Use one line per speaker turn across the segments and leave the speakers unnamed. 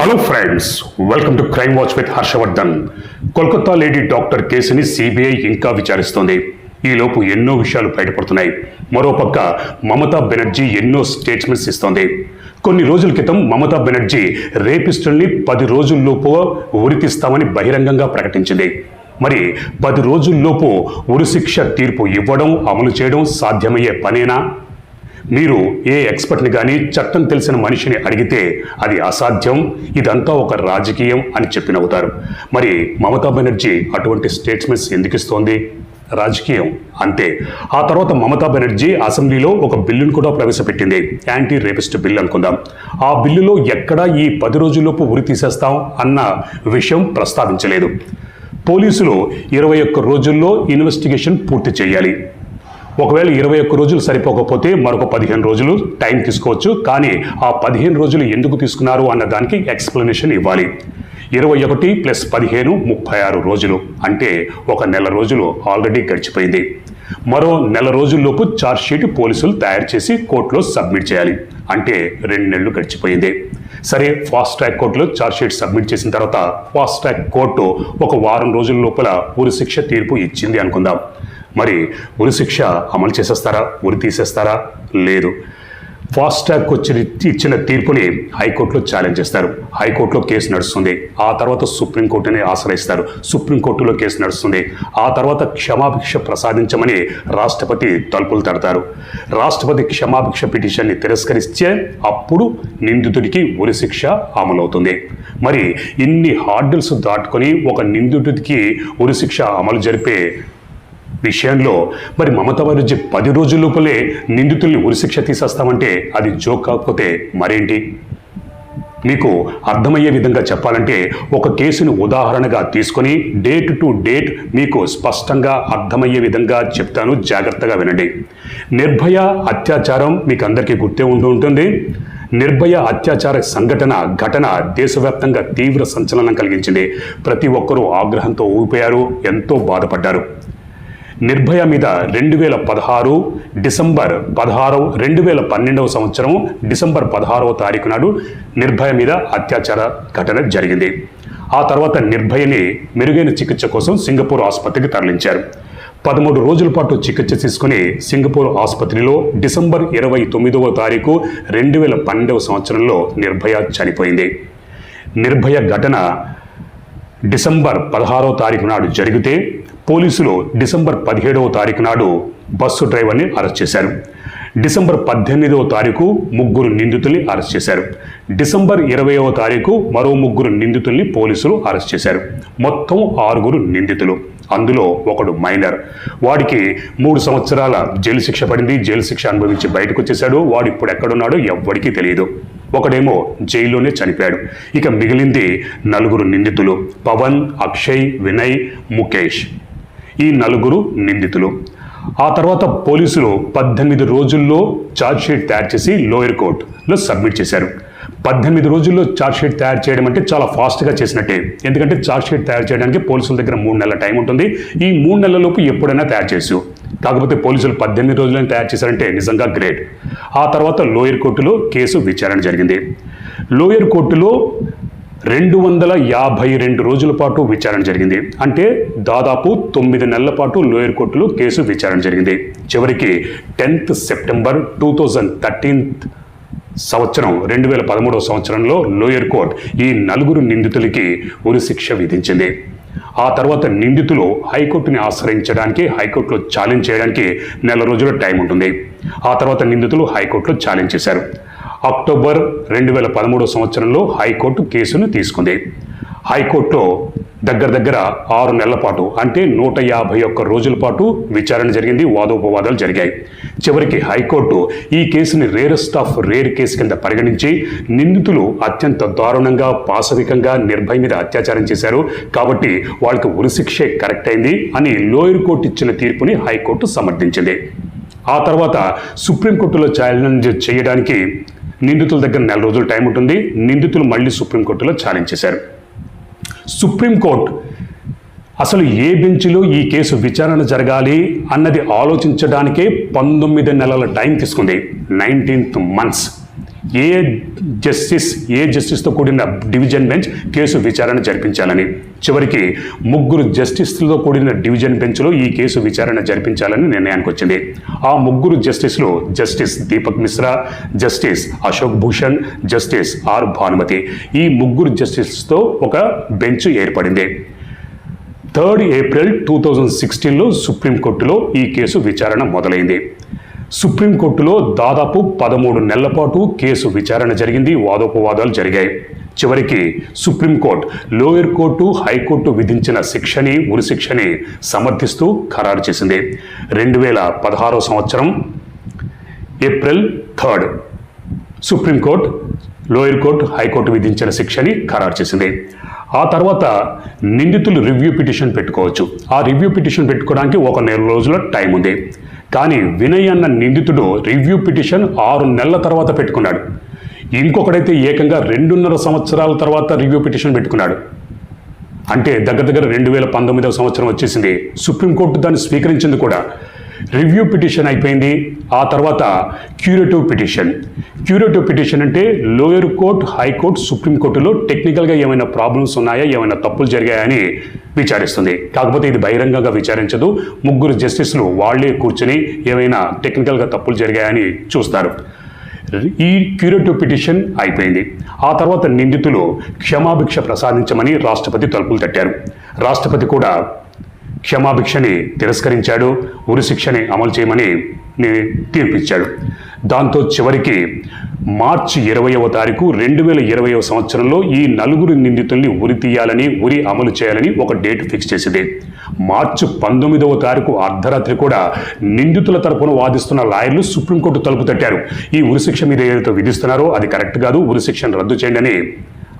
Hello friends welcome to crime watch with Harshavardhan Kolkata lady doctor కేసుని CBI ఇంకా విచారిస్తోంది. ఈలోపు ఎన్నో విషయాలు బయటపడుతున్నాయి. మరోపక్క మమతా బెనర్జీ ఎన్నో స్టేట్మెంట్స్ ఇస్తోంది. కొన్ని రోజుల క్రితం మమతా బెనర్జీ రేపిస్టుల్ని పది రోజుల్లోపు ఉరితీస్తామని బహిరంగంగా ప్రకటించింది. మరి పది రోజుల్లోపు ఉరిశిక్ష తీర్పు ఇవ్వడం అమలు చేయడం సాధ్యమయ్యే పనేనా? మీరు ఏ ఎక్స్పర్ట్ని కానీ చట్టం తెలిసిన మనిషిని అడిగితే అది అసాధ్యం ఇదంతా ఒక రాజకీయం అని చెప్పి నవ్వుతారు మరి మమతా బెనర్జీ అటువంటి స్టేట్మెంట్స్ ఎందుకు ఇస్తోంది? రాజకీయం అంతే. ఆ తర్వాత మమతా బెనర్జీ అసెంబ్లీలో ఒక బిల్లును కూడా ప్రవేశపెట్టింది. యాంటీ రేపిస్ట్ బిల్ అనుకుందాం. ఆ బిల్లులో ఎక్కడా ఈ పది రోజుల్లోపు ఉరి తీసేస్తాం అన్న విషయం ప్రస్తావించలేదు. పోలీసులు ఇరవై ఒక్క రోజుల్లో ఇన్వెస్టిగేషన్ పూర్తి చేయాలి. ఒకవేళ ఇరవై ఒక్క రోజులు సరిపోకపోతే మరొక పదిహేను రోజులు టైం తీసుకోవచ్చు. కానీ ఆ పదిహేను రోజులు ఎందుకు తీసుకున్నారు అన్న దానికి ఎక్స్ప్లెనేషన్ ఇవ్వాలి. ఇరవై ఒకటి ప్లస్ పదిహేను ముప్పై ఆరు రోజులు. అంటే ఒక నెల రోజులు ఆల్రెడీ గడిచిపోయింది. మరో నెల రోజుల్లోపు ఛార్జ్ షీట్ పోలీసులు తయారు చేసి కోర్టులో సబ్మిట్ చేయాలి. అంటే రెండు నెలలు గడిచిపోయింది. సరే ఫాస్ట్ ట్రాక్ కోర్టులో ఛార్జ్ షీట్ సబ్మిట్ చేసిన తర్వాత ఫాస్ట్ ట్రాక్ కోర్టు ఒక వారం రోజుల లోపల ఉరి శిక్ష తీర్పు ఇచ్చింది అనుకుందాం. మరి ఉరిశిక్ష అమలు చేసేస్తారా? ఉరి తీసేస్తారా? లేదు. ఫాస్ట్ ట్రాక్ వచ్చి ఇచ్చిన తీర్పుని హైకోర్టులో ఛాలెంజ్ చేస్తారు. హైకోర్టులో కేసు నడుస్తుంది. ఆ తర్వాత సుప్రీంకోర్టుని ఆశ్రయిస్తారు. సుప్రీంకోర్టులో కేసు నడుస్తుంది. ఆ తర్వాత క్షమాభిక్ష ప్రసాదించమని రాష్ట్రపతి తలుపులు తడతారు. రాష్ట్రపతి క్షమాభిక్ష పిటిషన్ని తిరస్కరిస్తే అప్పుడు నిందితుడికి ఉరిశిక్ష అమలవుతుంది. మరి ఇన్ని హార్డిల్స్ దాటుకొని ఒక నిందితుడికి ఉరిశిక్ష అమలు జరిపే విషయంలో మరి మమతా బెనర్జీ పది రోజుల లోపలే నిందితుల్ని ఉరిశిక్ష తీసేస్తామంటే అది జోక్ కాకపోతే మరేంటి? మీకు అర్థమయ్యే విధంగా చెప్పాలంటే ఒక కేసును ఉదాహరణగా తీసుకొని డేట్ టు డేట్ మీకు స్పష్టంగా అర్థమయ్యే విధంగా చెప్తాను. జాగ్రత్తగా వినండి. నిర్భయ అత్యాచారం మీకు అందరికీ గుర్తే ఉంటూ ఉంటుంది. నిర్భయ అత్యాచార సంఘటన ఘటన దేశవ్యాప్తంగా తీవ్ర సంచలనం కలిగించింది. ప్రతి ఒక్కరూ ఆగ్రహంతో ఊగిపోయారు ఎంతో బాధపడ్డారు. నిర్భయ మీద రెండు వేల పదహారు డిసెంబర్ పదహారు రెండు వేల పన్నెండవ సంవత్సరం డిసెంబర్ పదహారవ తారీఖు నాడు నిర్భయ మీద అత్యాచార ఘటన జరిగింది. ఆ తర్వాత నిర్భయని మెరుగైన చికిత్స కోసం సింగపూర్ ఆసుపత్రికి తరలించారు. పదమూడు రోజుల పాటు చికిత్స తీసుకుని సింగపూర్ ఆసుపత్రిలో డిసెంబర్ ఇరవై తొమ్మిదవ తారీఖు రెండు వేల పన్నెండవ సంవత్సరంలో నిర్భయ చనిపోయింది. నిర్భయ ఘటన డిసెంబర్ పదహారవ తారీఖు నాడు జరిగితే పోలీసులు డిసెంబర్ పదిహేడవ తారీఖు నాడు బస్సు డ్రైవర్ని అరెస్ట్ చేశారు. డిసెంబర్ పద్దెనిమిదవ తారీఖు ముగ్గురు నిందితుల్ని అరెస్ట్ చేశారు. డిసెంబర్ ఇరవైవ తారీఖు మరో ముగ్గురు నిందితుల్ని పోలీసులు అరెస్ట్ చేశారు. మొత్తం ఆరుగురు నిందితులు. అందులో ఒకడు మైనర్. వాడికి మూడు సంవత్సరాల జైలు శిక్ష పడింది. జైలు శిక్ష అనుభవించి బయటకు వచ్చేసాడు వాడు ఇప్పుడు ఎక్కడున్నాడో ఎవ్వడికి తెలియదు. ఒకడేమో జైల్లోనే చనిపోయాడు. ఇక మిగిలింది నలుగురు నిందితులు. పవన్ అక్షయ్ వినయ్ ముఖేష్. ఈ నలుగురు నిందితులు. ఆ తర్వాత పోలీసులు పద్దెనిమిది రోజుల్లో ఛార్జ్షీట్ తయారు చేసి లోయర్ కోర్టులో సబ్మిట్ చేశారు. పద్దెనిమిది రోజుల్లో ఛార్జ్షీట్ తయారు చేయడం అంటే చాలా ఫాస్ట్గా చేసినట్టే. ఎందుకంటే ఛార్జ్షీట్ తయారు చేయడానికి పోలీసుల దగ్గర మూడు నెలల టైం ఉంటుంది. ఈ మూడు నెలలలోపు ఎప్పుడైనా తయారు చేసు కాకపోతే పోలీసులు పద్దెనిమిది రోజులను తయారు చేశారంటే నిజంగా గ్రేట్ ఆ తర్వాత లోయర్ కోర్టులో కేసు విచారణ జరిగింది. లోయర్ కోర్టులో రెండు వందల యాభై రెండు రోజుల పాటు విచారణ జరిగింది. అంటే దాదాపు తొమ్మిది నెలల పాటు లోయర్ కోర్టులో కేసు విచారణ జరిగింది. చివరికి tenth September two thousand thirteenth సంవత్సరం రెండు వేల పదమూడవ సంవత్సరంలో లోయర్ కోర్ట్ ఈ నలుగురు నిందితులకి ఉరిశిక్ష విధించింది. ఆ తర్వాత నిందితులు హైకోర్టుని ఆశ్రయించడానికి హైకోర్టులో ఛాలెంజ్ చేయడానికి నెల రోజుల టైం ఉంటుంది. ఆ తర్వాత నిందితులు హైకోర్టులో ఛాలెంజ్ చేశారు. అక్టోబర్ రెండు వేల పదమూడో సంవత్సరంలో హైకోర్టు కేసును తీసుకుంది. హైకోర్టులో దగ్గర దగ్గర ఆరు నెలల పాటు అంటే నూట యాభై ఒక్క రోజుల పాటు విచారణ జరిగింది వాదోపవాదాలు జరిగాయి. చివరికి హైకోర్టు ఈ కేసుని రేరెస్ట్ ఆఫ్ రేర్ కేసు కింద పరిగణించి నిందితులు అత్యంత దారుణంగా పాశవికంగా నిర్భయ మీద అత్యాచారం చేశారు. కాబట్టి వాళ్ళకి ఉరిశిక్షే కరెక్ట్ అయింది అని లోయర్ కోర్టు ఇచ్చిన తీర్పుని హైకోర్టు సమర్థించింది. ఆ తర్వాత సుప్రీంకోర్టులో ఛాలెంజ్ చేయడానికి నిందితుల దగ్గర నెల రోజులు టైం ఉంటుంది. నిందితులు మళ్ళీ సుప్రీంకోర్టులో ఛాలెంజ్ చేశారు. సుప్రీంకోర్టు అసలు ఏ బెంచ్లో ఈ కేసు విచారణ జరగాలి అన్నది ఆలోచించడానికే పంతొమ్మిది నెలల టైం తీసుకుంది. Nineteenth months. A justice a జస్టిస్తో కూడిన డివిజన్ బెంచ్ కేసు విచారణ జరిపించాలని. చివరికి ముగ్గురు జస్టిస్లతో కూడిన డివిజన్ బెంచ్లో ఈ కేసు విచారణ జరిపించాలని నిర్ణయానికి వచ్చింది. ఆ ముగ్గురు జస్టిస్లు justice Deepak Mishra justice Ashok Bhushan justice R Bhanumathi. ఈ ముగ్గురు జస్టిస్తో ఒక బెంచ్ ఏర్పడింది. థర్డ్ ఏప్రిల్ టూ థౌజండ్ సిక్స్టీన్లో సుప్రీంకోర్టులో ఈ కేసు విచారణ మొదలైంది. సుప్రీంకోర్టులో దాదాపు పదమూడు నెలల పాటు కేసు విచారణ జరిగింది వాదోపవాదాలు జరిగాయి. చివరికి సుప్రీంకోర్టు లోయర్ కోర్టు హైకోర్టు విధించిన శిక్షని ఉరిశిక్షని సమర్థిస్తూ ఖరారు చేసింది. రెండు వేల పదహారో సంవత్సరం April third supreme court lower court high court విధించిన శిక్షని ఖరారు చేసింది. ఆ తర్వాత నిందితులు రివ్యూ పిటిషన్ పెట్టుకోవచ్చు. ఆ రివ్యూ పిటిషన్ పెట్టుకోవడానికి ఒక నెల రోజుల టైం ఉంది. కానీ వినయ్ అన్న నిందితుడు రివ్యూ పిటిషన్ ఆరు నెలల తర్వాత పెట్టుకున్నాడు. ఇంకొకడైతే ఏకంగా రెండున్నర సంవత్సరాల తర్వాత రివ్యూ పిటిషన్ పెట్టుకున్నాడు. అంటే దగ్గర దగ్గర రెండు వేల పంతొమ్మిదవ సంవత్సరం వచ్చేసింది. సుప్రీంకోర్టు దాన్ని స్వీకరించింది కూడా. రివ్యూ పిటిషన్ అయిపోయింది. ఆ తర్వాత క్యూరేటివ్ పిటిషన్. క్యూరేటివ్ పిటిషన్ అంటే లోయర్ కోర్ట్ హైకోర్టు సుప్రీంకోర్టులో టెక్నికల్గా ఏమైనా ప్రాబ్లమ్స్ ఉన్నాయా ఏమైనా తప్పులు జరిగాయని విచారిస్తుంది. కాకపోతే ఇది బహిరంగంగా విచారించదు. ముగ్గురు జస్టిస్లు వాళ్ళే కూర్చొని ఏమైనా టెక్నికల్గా తప్పులు జరిగాయని చూస్తారు. ఈ క్యూరేటివ్ పిటిషన్ అయిపోయింది. ఆ తర్వాత నిందితులు క్షమాభిక్ష ప్రసాదించమని రాష్ట్రపతి తలుపులు తట్టారు. రాష్ట్రపతి కూడా క్షమాభిక్షని తిరస్కరించాడు ఉరిశిక్షని అమలు చేయమని తీర్పిచ్చాడు. దాంతో చివరికి మార్చి ఇరవైవ తారీఖు రెండు వేల ఇరవైవ సంవత్సరంలో ఈ నలుగురు నిందితుల్ని ఉరి తీయాలని ఉరి అమలు చేయాలని ఒక డేట్ ఫిక్స్ చేసింది. మార్చి పంతొమ్మిదవ తారీఖు అర్ధరాత్రి కూడా నిందితుల తరపున వాదిస్తున్న లాయర్లు సుప్రీంకోర్టు తలుపు తట్టారు. ఈ ఉరిశిక్ష మీద ఏదైతే విధిస్తున్నారో అది కరెక్ట్ కాదు ఉరిశిక్షను రద్దు చేయండి అని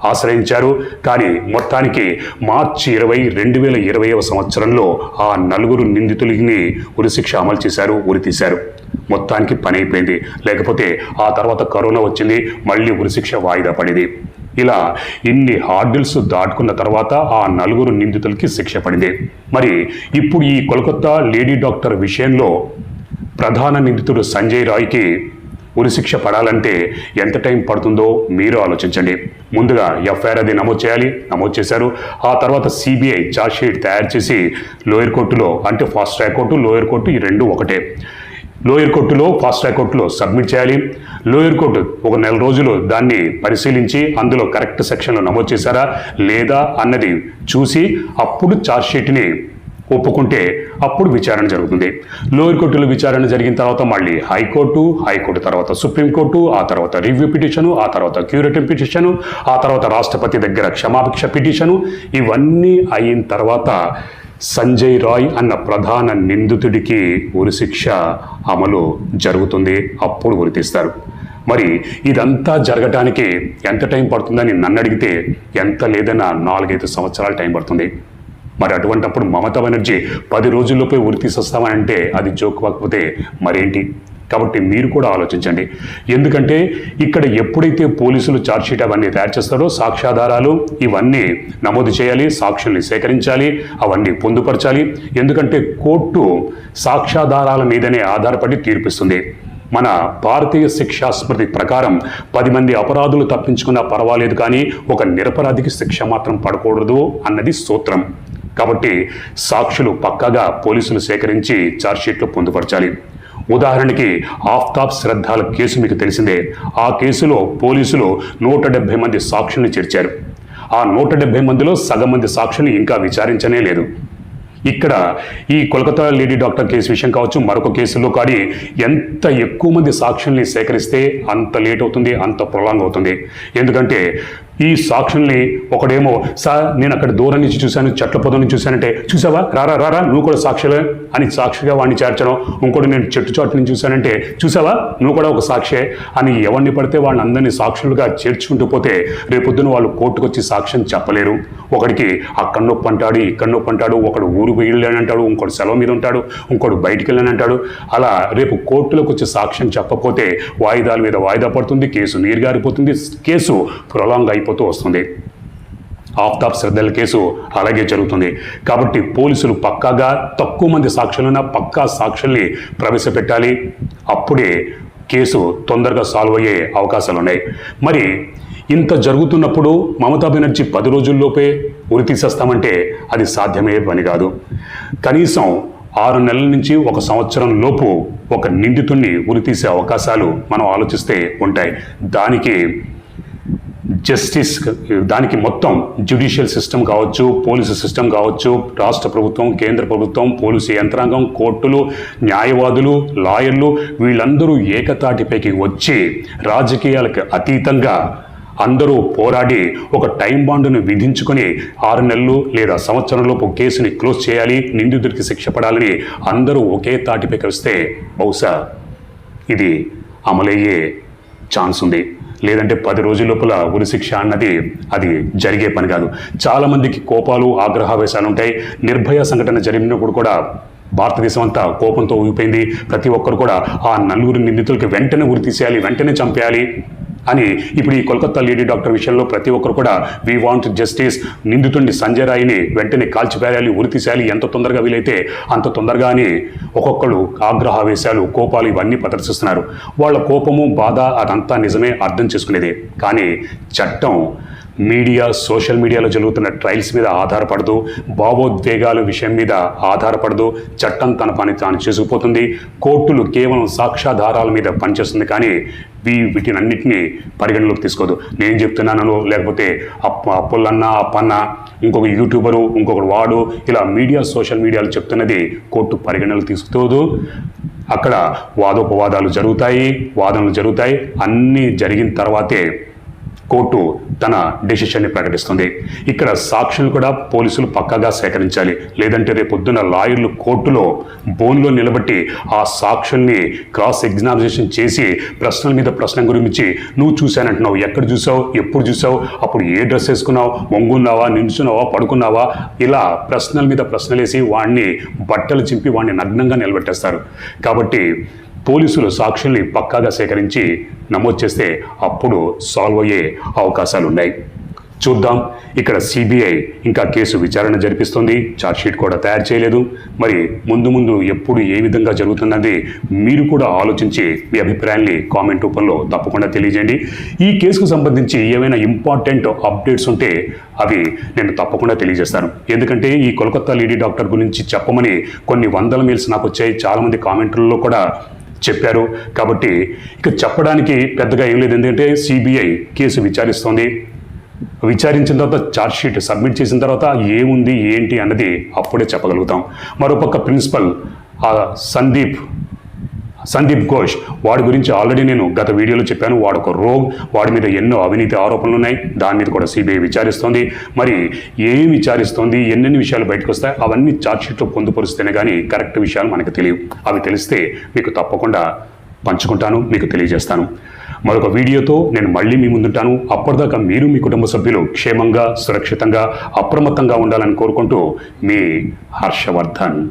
ఆశ్రయించారు. కానీ మొత్తానికి మార్చి ఇరవై రెండు వేల ఇరవైవ సంవత్సరంలో ఆ నలుగురు నిందితులని ఉరిశిక్ష అమలు చేశారు ఉరి తీశారు. మొత్తానికి పని అయిపోయింది. లేకపోతే ఆ తర్వాత కరోనా వచ్చింది మళ్ళీ ఉరిశిక్ష వాయిదా పడింది. ఇలా ఇన్ని హార్డిల్స్ దాటుకున్న తర్వాత ఆ నలుగురు నిందితులకి శిక్ష పడింది. మరి ఇప్పుడు ఈ కోల్కత్తా లేడీ డాక్టర్ విషయంలో ప్రధాన నిందితుడు సంజయ్ రాయ్కి ఉరిశిక్ష పడాలంటే ఎంత టైం పడుతుందో మీరు ఆలోచించండి. ముందుగా ఎఫ్ఐఆర్ అది నమోదు చేయాలి. నమోదు చేశారు. ఆ తర్వాత సిబిఐ షీట్ తయారు చేసి లోయర్ కోర్టులో అంటే fast track court lower court ఈ రెండు ఒకటే. లోయర్ కోర్టులో ఫాస్ట్ ట్రాక్ కోర్టులో సబ్మిట్ చేయాలి. లోయర్ కోర్టు ఒక నెల రోజులు దాన్ని పరిశీలించి అందులో కరెక్ట్ సెక్షన్లో నమోదు చేశారా లేదా అన్నది చూసి అప్పుడు షీట్ని ఒప్పుకుంటే అప్పుడు విచారణ జరుగుతుంది. లోయర్ కోర్టులో విచారణ జరిగిన తర్వాత మళ్ళీ హైకోర్టు హైకోర్టు తర్వాత సుప్రీంకోర్టు ఆ తర్వాత రివ్యూ పిటిషను ఆ తర్వాత క్యూరేటివ్ పిటిషను ఆ తర్వాత రాష్ట్రపతి దగ్గర క్షమాభిక్ష పిటిషను ఇవన్నీ అయిన తర్వాత సంజయ్ రాయ్ అన్న ప్రధాన నిందితుడికి ఉరిశిక్ష అమలు జరుగుతుంది. అప్పుడు ఉరి మరి ఇదంతా జరగటానికి ఎంత టైం పడుతుందని నన్ను అడిగితే ఎంత లేదన్నా నాలుగైదు సంవత్సరాలు టైం పడుతుంది. మరి అటువంటప్పుడు మమతా బెనర్జీ పది రోజుల్లోపై ఉరి తీసొస్తామనంటే అది జోక్ కాకపోతే మరేంటి? కాబట్టి మీరు కూడా ఆలోచించండి. ఎందుకంటే ఇక్కడ ఎప్పుడైతే పోలీసులు ఛార్జ్షీట్ అవన్నీ తయారు చేస్తారో సాక్ష్యాధారాలు ఇవన్నీ నమోదు చేయాలి సాక్షుల్ని సేకరించాలి అవన్నీ పొందుపరచాలి. ఎందుకంటే కోర్టు సాక్ష్యాధారాల మీదనే ఆధారపడి తీర్పిస్తుంది. మన భారతీయ శిక్షా స్మృతి ప్రకారం పది మంది అపరాధులు తప్పించుకున్నా పర్వాలేదు కానీ ఒక నిరపరాధికి శిక్ష మాత్రం పడకూడదు అన్నది సూత్రం. కాబట్టి సాక్షులు పక్కాగా పోలీసులు సేకరించి ఛార్జ్షీట్లో పొందుపరచాలి. ఉదాహరణకి ఆఫ్తాబ్ శ్రద్ధాల కేసు మీకు తెలిసిందే. ఆ కేసులో పోలీసులు నూట డెబ్బై మంది సాక్షుల్ని చేర్చారు. ఆ నూట డెబ్బై మందిలో సగం మంది సాక్షుల్ని ఇంకా విచారించనే లేదు. ఇక్కడ ఈ కోల్కతా లేడీ డాక్టర్ కేసు విషయం కావచ్చు మరొక కేసులో కానీ ఎంత ఎక్కువ మంది సాక్షుల్ని సేకరిస్తే అంత లేట్ అవుతుంది అంత ప్రొలాంగ్ అవుతుంది. ఎందుకంటే ఈ సాక్షుల్ని ఒకడేమో సార్ నేను అక్కడ దూరం నుంచి చూశాను చెట్ల పొద నుంచి చూశానంటే చూసావా? రారా రారా నువ్వు కూడా సాక్షులే అని సాక్షిగా వాడిని చేర్చడం ఇంకోటి నేను చెట్టు చోట్ల నుంచి చూశానంటే చూసావా? నువ్వు కూడా ఒక సాక్షే అని ఎవరిని పడితే వాళ్ళని అందరినీ సాక్షులుగా చేర్చుకుంటూ పోతే రేపొద్దున వాళ్ళు కోర్టుకు వచ్చి సాక్ష్యం చెప్పలేరు. ఒకడికి అక్కడ నొప్పి అంటాడు ఇక్కడ నొప్పి అంటాడు ఒకడు ఊరు వెళ్ళానంటాడు ఇంకోటి సెలవు మీద ఉంటాడు ఇంకోటి బయటికి వెళ్ళానంటాడు అలా రేపు కోర్టులోకి వచ్చి సాక్ష్యం చెప్పకపోతే వాయిదాల మీద వాయిదా పడుతుంది కేసు నీరుగారిపోతుంది కేసు ప్రొలాంగ్ అయిపోతూ వస్తుంది. ఆఫ్తాబ్ శ్రద్ధల కేసు అలాగే జరుగుతుంది. కాబట్టి పోలీసులు పక్కాగా తక్కువ మంది సాక్షులున్న పక్కా సాక్షుల్ని ప్రవేశపెట్టాలి. అప్పుడే కేసు తొందరగా సాల్వ్ అయ్యే అవకాశాలు ఉన్నాయి మరి ఇంత జరుగుతున్నప్పుడు మమతా బెనర్జీ పది రోజుల్లోపే ఉరి తీసేస్తామంటే అది సాధ్యమే పని కాదు. కనీసం ఆరు నెలల నుంచి ఒక సంవత్సరం లోపు ఒక నిందితుణ్ణి ఉరి తీసే అవకాశాలు మనం ఆలోచిస్తే ఉంటాయి. దానికి జస్టిస్ దానికి మొత్తం జ్యుడిషియల్ సిస్టమ్ కావచ్చు పోలీసు సిస్టమ్ కావచ్చు రాష్ట్ర ప్రభుత్వం కేంద్ర ప్రభుత్వం పోలీసు యంత్రాంగం కోర్టులు న్యాయవాదులు లాయర్లు వీళ్ళందరూ ఏకతాటిపైకి వచ్చి రాజకీయాలకు అతీతంగా అందరూ పోరాడి ఒక టైం బాండును విధించుకొని ఆరు నెలలు లేదా సంవత్సరంలోపు కేసుని క్లోజ్ చేయాలి నిందితుడికి శిక్ష పడాలని అందరూ ఒకే తాటిపైకి వస్తే బహుశా ఇది అమలయ్యే ఛాన్స్ ఉంది. లేదంటే పది రోజుల లోపల ఉరిశిక్ష అన్నది అది జరిగే పని కాదు. చాలామందికి కోపాలు ఆగ్రహావేశాలు ఉంటాయి. నిర్భయ సంఘటన జరిగినప్పుడు కూడా భారతదేశం అంతా కోపంతో ఊగిపోయింది. ప్రతి ఒక్కరు కూడా ఆ నలుగురు నిందితులకి వెంటనే ఉరి తీసేయాలి వెంటనే చంపేయాలి. అని ఇప్పుడు ఈ కోల్కతా లేడీ డాక్టర్ విషయంలో ప్రతి ఒక్కరు కూడా వీ వాంట్ జస్టిస్ నిందితుడిని సంజయ్ రాయిని వెంటనే కాల్చిపేరాలి ఉరితీసేయాలి ఎంత తొందరగా వీలైతే అంత తొందరగా అని ఒక్కొక్కరు ఆగ్రహావేశాలు కోపాలు ఇవన్నీ ప్రదర్శిస్తున్నారు. వాళ్ళ కోపము బాధ అదంతా నిజమే అర్థం చేసుకునేదే. కానీ చట్టం మీడియా సోషల్ మీడియాలో జరుగుతున్న ట్రయల్స్ మీద ఆధారపడదు భావోద్వేగాల విషయం మీద ఆధారపడదు చట్టం తన పని తాను చేసుకుపోతుంది కోర్టులు కేవలం సాక్ష్యాధారాల మీద పనిచేస్తుంది. కానీ వీటినన్నిటినీ పరిగణలోకి తీసుకోదు. నేను చెప్తున్నాను లేకపోతే అప్ప అప్పులన్న అప్పన్న ఇంకొక యూట్యూబరు ఇంకొకడు వాడు ఇలా మీడియా సోషల్ మీడియాలో చెప్తున్నది కోర్టు పరిగణలు తీసుకోదు. అక్కడ వాదోపవాదాలు జరుగుతాయి వాదనలు జరుగుతాయి అన్నీ జరిగిన తర్వాతే కోర్టు తన డిసిషన్ని ప్రకటిస్తుంది. ఇక్కడ సాక్షులు కూడా పోలీసులు పక్కాగా సేకరించాలి. లేదంటే రేపొద్దున లాయర్లు కోర్టులో బోన్లో నిలబట్టి ఆ సాక్షుల్ని క్రాస్ ఎగ్జామినేషన్ చేసి ప్రశ్నల మీద ప్రశ్న గురించి నువ్వు చూశానంటున్నావు ఎక్కడ చూసావు ఎప్పుడు చూసావు అప్పుడు ఏ డ్రెస్ వేసుకున్నావు మొంగున్నావా నించున్నావా పడుకున్నావా ఇలా ప్రశ్నల మీద ప్రశ్నలేసి వాడిని బట్టలు చింపి వాడిని నగ్నంగా నిలబెట్టేస్తారు. కాబట్టి పోలీసులు సాక్షుల్ని పక్కాగా సేకరించి నమోదు చేస్తే అప్పుడు సాల్వ్ అయ్యే అవకాశాలు ఉన్నాయి చూద్దాం. ఇక్కడ సిబిఐ ఇంకా కేసు విచారణ జరిపిస్తుంది. చార్జ్షీట్ కూడా తయారు చేయలేదు. మరి ముందు ముందు ఎప్పుడు ఏ విధంగా జరుగుతున్నది మీరు కూడా ఆలోచించి మీ అభిప్రాయాన్ని కామెంట్ రూపంలో తప్పకుండా తెలియజేయండి. ఈ కేసుకు సంబంధించి ఏమైనా ఇంపార్టెంట్ అప్డేట్స్ ఉంటే అవి నేను తప్పకుండా తెలియజేస్తాను. ఎందుకంటే ఈ కోల్కతా లేడీ డాక్టర్ గురించి చెప్పమని కొన్ని వందల మెయిల్స్ నాకు వచ్చాయి. చాలామంది కామెంట్లలో కూడా చెప్పారు. కాబట్టి ఇక చెప్పడానికి పెద్దగా ఏం లేదు. ఎందుకంటే సిబిఐ కేసు విచారిస్తోంది. విచారించిన తర్వాత ఛార్జ్షీట్ సబ్మిట్ చేసిన తర్వాత ఏముంది ఏంటి అన్నది అప్పుడే చెప్పగలుగుతాం. మరోపక్క ప్రిన్సిపల్ సందీప్ సందీప్ ఘోష్. వాడి గురించి ఆల్రెడీ నేను గత వీడియోలో చెప్పాను. వాడు ఒక రోగ్. వాడి మీద ఎన్నో అవినీతి ఆరోపణలు ఉన్నాయి. దాని మీద కూడా సిబిఐ విచారిస్తోంది. మరి ఏం విచారిస్తోంది? ఎన్నెన్ని విషయాలు బయటకు వస్తాయి? అవన్నీ ఛార్జ్షీట్లో పొందుపరుస్తేనే కానీ కరెక్ట్ విషయాలు మనకు తెలియవు. అవి తెలిస్తే మీకు తప్పకుండా పంచుకుంటాను మీకు తెలియజేస్తాను. మరొక వీడియోతో నేను మళ్ళీ మీ ముందుంటాను. అప్పటిదాకా మీరు మీ కుటుంబ సభ్యులు క్షేమంగా సురక్షితంగా అప్రమత్తంగా ఉండాలని కోరుకుంటూ మీ హర్షవర్ధన్.